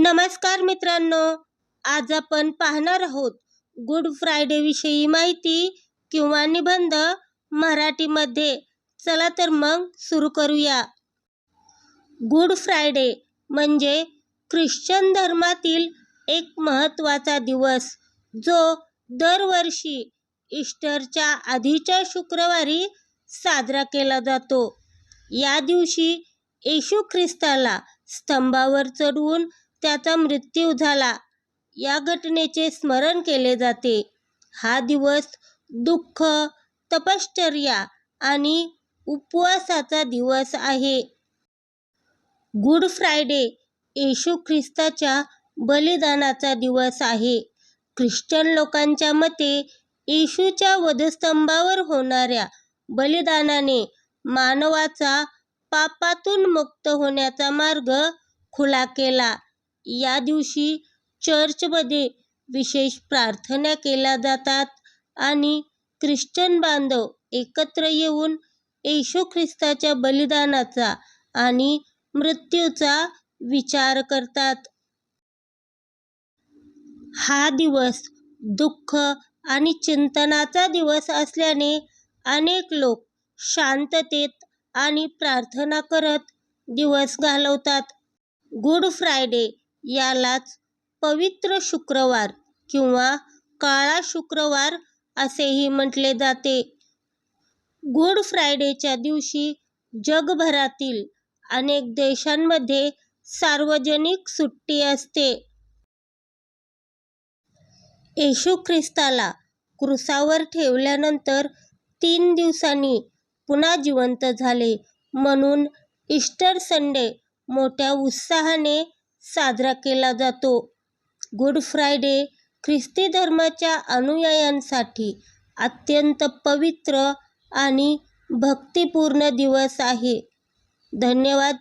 नमस्कार मित्रांनो आज आपण पाहणार आहोत गुड फ्रायडे विषयी माहिती किंवा निबंध मराठीमध्ये. चला तर मग सुरू करूया. गुड फ्रायडे म्हणजे ख्रिश्चन धर्मातील एक महत्त्वाचा दिवस जो दरवर्षी इस्टरच्या आधीच्या शुक्रवारी साजरा केला जातो. या दिवशी येशू ख्रिस्ताला स्तंभावर चढवून त्याचा मृत्यू झाला. या घटनेचे स्मरण केले जाते. हा दिवस दुःख तपश्चर्या आणि उपवासाचा दिवस आहे. गुड फ्रायडे येशू ख्रिस्ताच्या बलिदानाचा दिवस आहे. ख्रिश्चन लोकांच्या मते येशूच्या वधस्तंभावर होणाऱ्या बलिदानाने मानवाचा पापातून मुक्त होण्याचा मार्ग खुला केला. या दिवशी चर्चमध्ये विशेष प्रार्थना केल्या जातात आणि ख्रिश्चन बांधव एकत्र येऊन येशू ख्रिस्ताच्या बलिदानाचा आणि मृत्यूचा विचार करतात. हा दिवस दुःख आणि चिंतनाचा दिवस असल्याने अनेक लोक शांततेत आणि प्रार्थना करत दिवस घालवतात. गुड फ्रायडे यालाच पवित्र शुक्रवार किंवा काळा शुक्रवार असेही म्हटले जाते. गुड फ्रायडेच्या दिवशी जगभरातील अनेक देशांमध्ये सार्वजनिक सुट्टी असते. येशू ख्रिस्ताला क्रुसावर ठेवल्यानंतर तीन दिवसांनी पुन्हा जिवंत झाले म्हणून ईस्टर संडे मोठ्या उत्साहाने साजरा केला जातो. गुड फ्रायडे ख्रिस्ती धर्माच्या अनुयायांसाठी अत्यंत पवित्र आणि भक्तिपूर्ण दिवस आहे. धन्यवाद.